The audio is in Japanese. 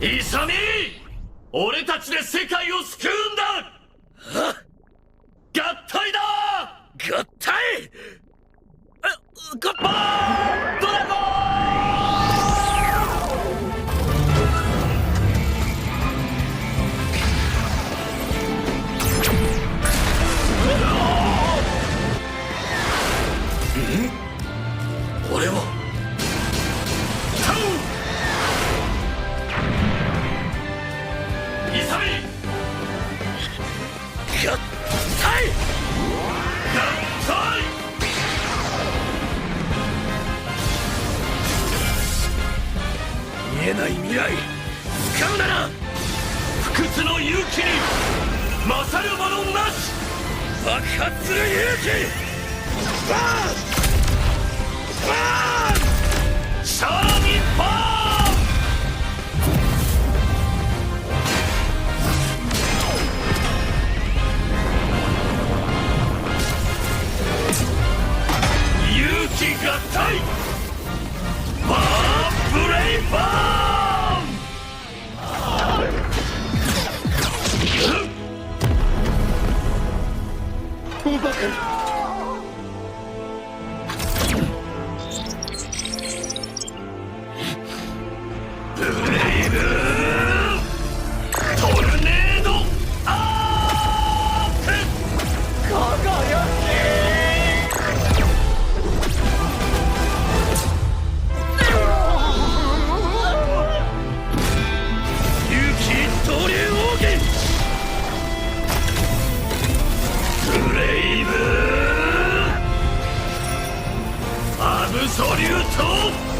イサミ俺たちで世界を救うんだ。合体だ。合体？合バーンドラゴン。俺を？合体合体見えない未来掴むなら不屈の勇気に勝るものなし。爆発する勇気。バーン対バーブレイバーンおばソリュート